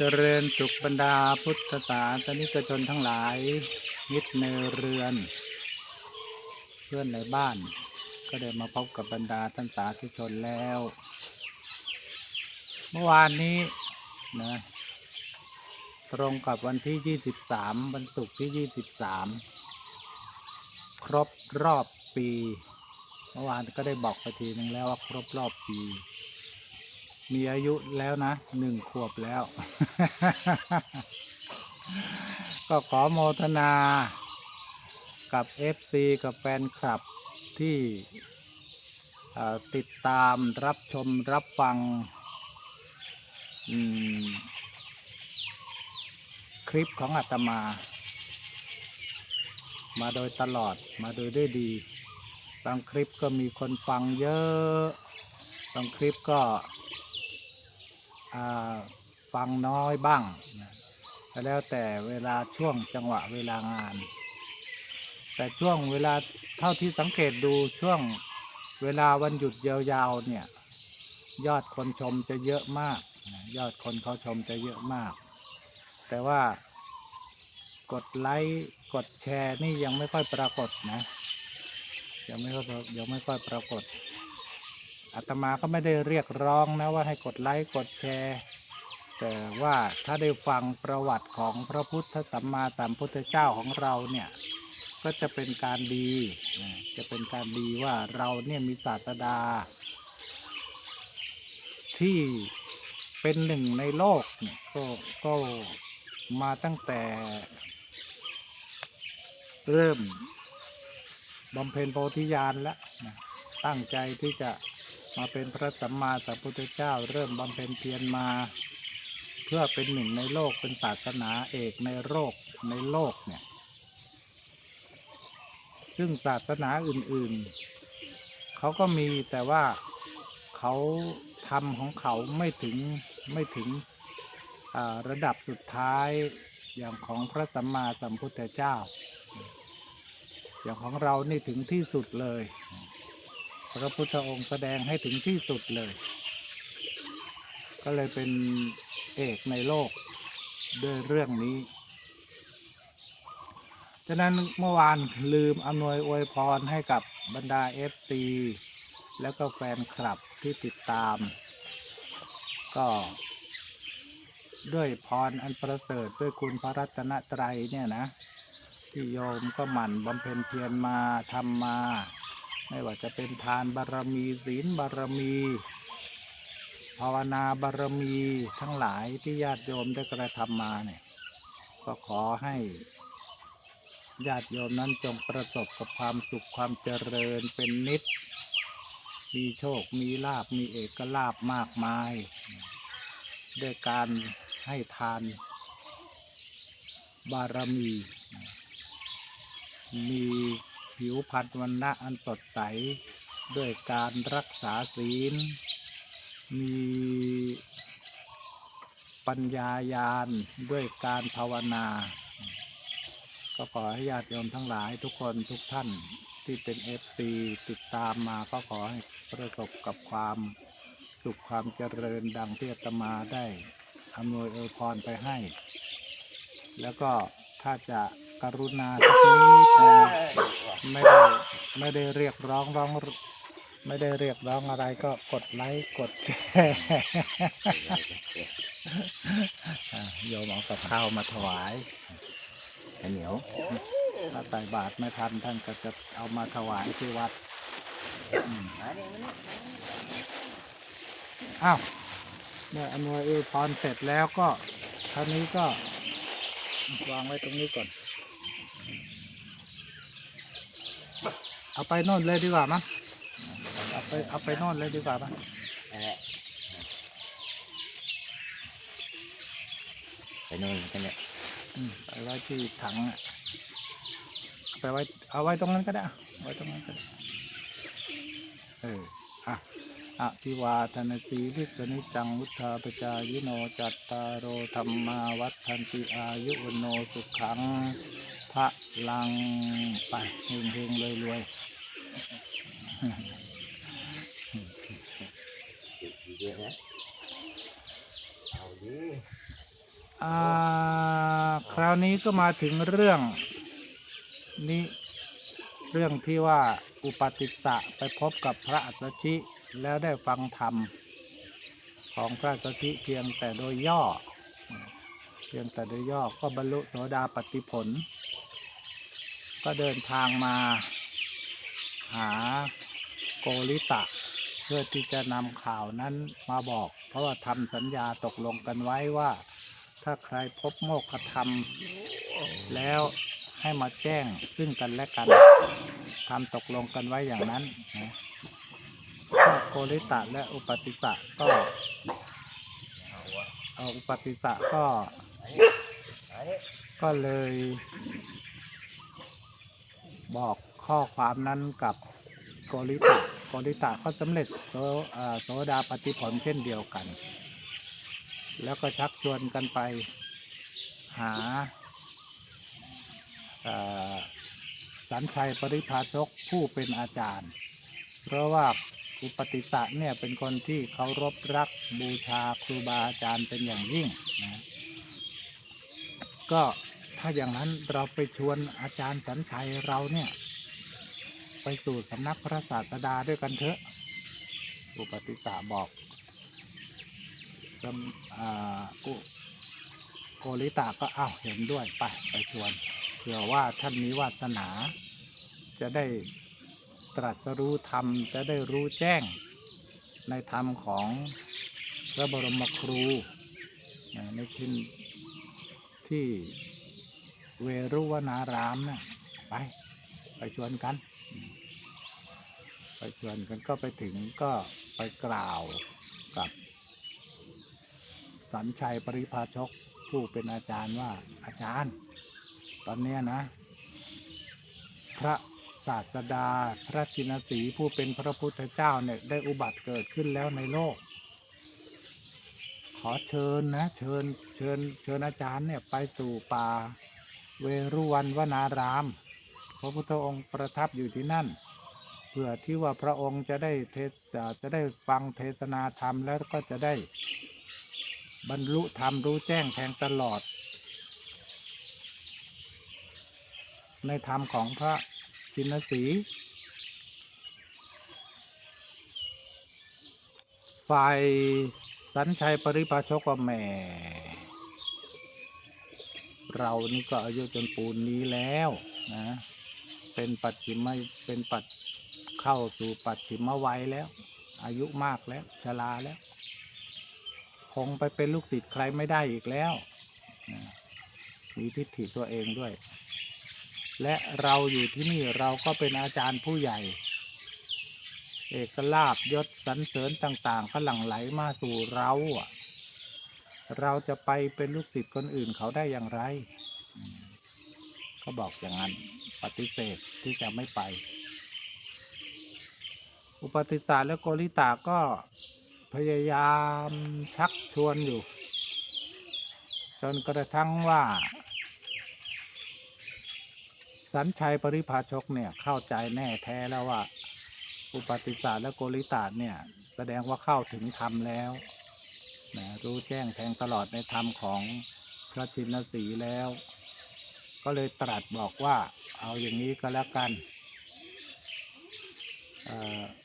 เจริญสุขบรรดาพุทธศาสนิกชนทั้งหลายมิตรในเรือน เพื่อนในบ้าน ก็ได้มาพบกับบรรดาท่านสาธุชนแล้ว เมื่อวานนี้นะตรงกับวันที่ 23 วันศุกร์ที่ 23 ครบรอบปี เมื่อวานก็ได้บอกไปทีนึงแล้วว่าครบรอบปี มีอายุแล้วนะหนึ่งขวบแล้ว ก็ขอโมทนา กับ FC กับแฟนคลับที่ติดตามรับชมรับฟัง คลิปของอาตมา มาโดยตลอดมาโดยด้วยดี บางคลิปก็มีคนฟังเยอะ บางคลิปก็ ฟังน้อยบ้างแล้วแต่เวลาช่วงจังหวะเวลางาน แต่ช่วงเวลาเท่าที่สังเกตดูช่วงเวลาวันหยุดยาวๆเนี่ยยอดคนชมจะเยอะมาก ยอดคนเขาชมจะเยอะมาก แต่ว่ากดไลค์กดแชร์นี่ยังไม่ค่อยปรากฏนะ ยังไม่ค่อยยังไม่ค่อยปรากฏ อาตมาก็ไม่ได้เรียกร้องนะว่าให้กดไลค์กดแชร์ แต่ว่าถ้าได้ฟังประวัติของพระพุทธสัมมาสัมพุทธเจ้าของเราเนี่ยก็จะเป็นการดี จะเป็นการดีว่าเราเนี่ยมีศาสดา ที่เป็นหนึ่งในโลกเนี่ยก็ก็มาตั้งแต่ เริ่มบำเพ็ญโพธิญาณแล้วตั้งใจที่จะ มาเป็นพระสัมมาสัมพุทธเจ้า เริ่มบำเพ็ญเพียรมา เพื่อเป็นหนึ่งในโลกเป็นศาสนาเอกในโลกในโลกเนี่ย ซึ่งศาสนาอื่นๆ เขาก็มีแต่ว่าเขาทำของเขาไม่ถึงไม่ถึงระดับสุดท้ายอย่างของพระสัมมาสัมพุทธเจ้า อย่างของเรานี่ถึงที่สุดเลย พระพุทธองค์แสดงให้ถึงที่สุดเลย ก็เลยเป็นเอกในโลกด้วยเรื่องนี้ฉะนั้นเมื่อวานลืมอำนวยอวยพรให้กับบรรดา FC แล้วก็แฟนคลับที่ติดตาม ก็ ด้วยพรอันประเสริฐด้วยคุณพระรัตนตรัยเนี่ยนะ ที่โยมก็หมั่นบำเพ็ญเพียรมาทำมา ไม่ว่าจะเป็นทานบารมีศีลบารมี ภาวนาบารมีทั้งหลายที่ญาติโยมได้กระทำมาเนี่ยก็ขอให้ญาติโยมนั้นจงประสบกับความสุขความเจริญเป็นนิด มีโชค มีลาบ มีเอกลาบมากมาย ด้วยการให้ทาน บารมี มี ผิวพรรณวันณะอันสดใส ด้วยการรักษาศีล มีปัญญายาณด้วยการภาวนา ก็ขอให้ญาติโยมทั้งหลายทุกคนทุกท่านที่เป็นเอฟซีติดตามมาก็ขอให้ประสบกับความสุขความเจริญดังที่อาตมาได้อำนวยอวยพรไปให้ แล้วก็ถ้าจะกรุณาสักนิดนึง ไม่ได้ไม่ได้เรียกร้องร้องไม่ได้เรียกร้องอะไรก็กดไลค์กดแชร์อะโยมเอากับข้าวมาถวายข้าเหนียวถ้าใส่บาตรไม่ทันท่านก็จะเอามาถวายที่วัดอ้าวเมื่ออำนวยอวยพรเสร็จแล้วก็คราวนี้ก็วางไว้ตรงนี้ก่อน เอาไปโน่นเลยดีกว่ามั้งเอาไปเอาไปโน่นเลยดีกว่ามั้งนั่นแหละไปโน่นกันเนี่ยอืมไปไว้ที่ถังอะเอาไปไว้เอาไว้ตรงนั้นก็ได้อะไว้ตรงนั้นก็ได้เอออะอะพิวาทนาสีลิสนิจังวุธาปจายิโนจัตตารโอธรรมาวัฏันติอายุวโนสุขัง พระลังไปเฮงเฮงรวยรวยคราวนี้ก็มาถึงเรื่องนี้เรื่องที่ว่าอุปติสะไปพบกับพระอัสสชิแล้วได้ฟังธรรมของพระอัสสชิเพียงแต่โดยย่อ เพียงแต่โดยย่อก็บรรลุโสดาปติผล ก็เดินทางมา หาโกริตะ เพื่อที่จะนำข่าวนั้นมาบอก เพราะว่าทำสัญญาตกลงกันไว้ว่า ถ้าใครพบโมฆะธรรม แล้วให้มาแจ้งซึ่งกันและกันทำตกลงกันไว้อย่างนั้นนะโกริตะและอุปติสะก็เอ่ออุปติสะก็ ก็เลย บอกข้อความนั้นกับโกริตะโกริตะก็สำเร็จโสโสดาปฏิผลเช่นเดียวกัน แล้วก็ชักชวนกันไปหาสันชัยปริภาชกผู้เป็นอาจารย์ เพราะว่าอุปติสะเนี่ยเป็นคนที่เคารพรักบูชาครูบาอาจารย์เป็นอย่างยิ่งนะก็ ถ้าอย่างนั้นเราไปชวนอาจารย์สันชัยเราเนี่ย ไปสู่สำนักพระศาสดาด้วยกันเถอะ อุปติสสะบอกกำอ่ากุโกริตาก็อ้าวเห็นด้วยไปไปชวนเผื่อว่าท่านมีวาสนา จะได้ตรัสรู้ธรรมจะได้รู้แจ้ง ในธรรมของพระบรมครูในชิ้นที่ เวรุวนารามนะ่ะไป ไปชวนกัน ไปชวนกันก็ไปถึงก็ไปกล่าวกับสัญชัยปริภาชกผู้เป็นอาจารย์ว่าอาจารย์ ตอนนี้นะ พระศาสดาพระชินสีผู้เป็นพระพุทธเจ้าเนี่ยได้อุบัติเกิดขึ้นแล้วในโลก ขอเชิญนะ เชิญเชิญเชิญอาจารย์เนี่ยไปสู่ป่า เวรุวันวนาราม พระพุทธองค์ประทับอยู่ที่นั่น เพื่อที่ว่าพระองค์จะได้เทศจะได้ฟังเทศนาธรรมแล้วก็จะได้ บรรลุธรรมรู้แจ้งแทงตลอด ในธรรมของพระชินสีฝ่ายสัญชัยปริภาชกว่าแม่ เรานี่ก็อายุจนปูนนี้แล้วนะเป็นปัจฉิมเป็นปัจเข้าสู่ปัจฉิมวัยแล้ว อายุมากแล้วชราแล้ว คงไปเป็นลูกศิษย์ใครไม่ได้อีกแล้วนะมีทิฏฐิตัวเองด้วย และเราอยู่ที่นี่เราก็เป็นอาจารย์ผู้ใหญ่ เอกลาบยศสรรเสริญต่าง ๆ ก็หลั่งไหลมาสู่เราอะ เราจะไปเป็นลูกศิษย์คนอื่นเขาได้อย่างไรอืมเขาบอกอย่างนั้น ปฏิเสธที่จะไม่ไป อุปติสสะและโกริตาก็พยายามชักชวนอยู่ จนกระทั่งว่า สัญชัยปริภาชกเนี่ยเข้าใจแน่แท้แล้วว่า อุปติสสะและโกริตาเนี่ย แสดงว่าเข้าถึงธรรมแล้ว นะรู้แจ้งแทงตลอดในธรรมของพระชินสีแล้ว ก็เลยตรัสบอกว่าเอาอย่างนี้ก็แล้วกัน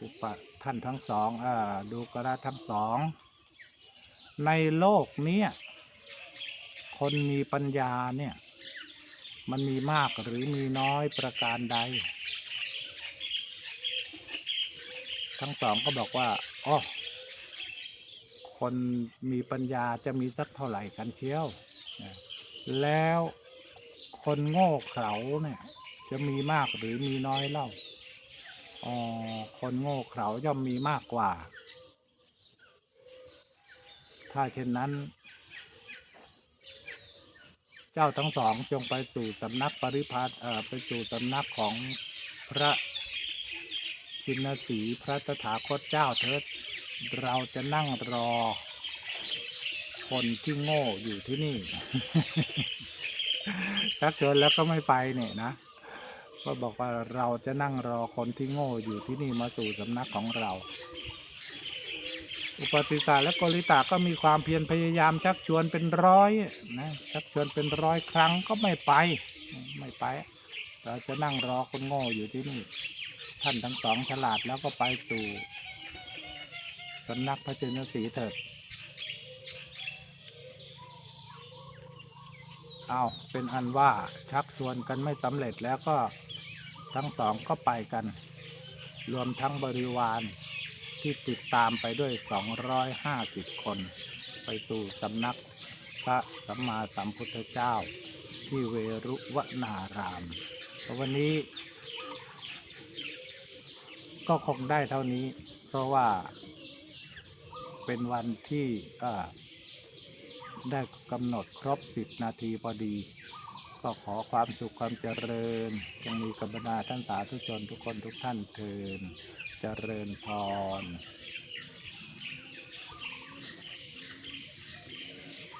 อุปท่านทั้งสองอดูกระทั้งสอง ในโลกนี้คนมีปัญญาเนี่ย มันมีมากหรือมีน้อยประการใด ทั้งสองก็บอกว่าอ๋อ คนมีปัญญาจะมีสักเท่าไหร่กันเชียวนะแล้วคนโง่เขลาเนี่ยจะมีมากหรือมีน้อยเล่าอ๋อคนโง่เขลาย่อมมีมากกว่า ถ้าเช่นนั้น เจ้าทั้งสองจงไปสู่สำนักปริพัทเอ่อไปสู่สำนักของพระชินสีพระตถาคตเจ้าเถิด เราจะนั่งรอ คนที่โง่อยู่ที่นี่ ชักชวนแล้วก็ไม่ไปเนี่ยนะ ก็บอกว่าเราจะนั่งรอคนที่โง่อยู่ที่นี่มาสู่สำนักของเรา อุปติสาและโกริตาก็มีความเพียรพยายามชักชวนเป็นร้อยนะชักชวนเป็นร้อยครั้งก็ไม่ไป ไม่ไป เราจะนั่งรอคนโง่อยู่ที่นี่ ท่านทั้งสองฉลาดแล้วก็ไปสู่ สำนักพระเจนศรีเถิดเอาเป็นอันว่าชักชวนกันไม่สำเร็จแล้วก็ทั้งสองก็ไปกัน รวมทั้งบริวารที่ติดตามไปด้วย 250 คน ไปสู่สำนักพระสัมมาสัมพุทธเจ้า ที่เวรุวนารามวันนี้ ก็คงได้เท่านี้ เพราะว่า เป็นวันที่ได้กำหนดครบสิบนาทีพอดี ก็ขอความสุขความเจริญจงมีกับบรรดาท่านสาธุชนทุกคนทุกท่านเทินเจริญพร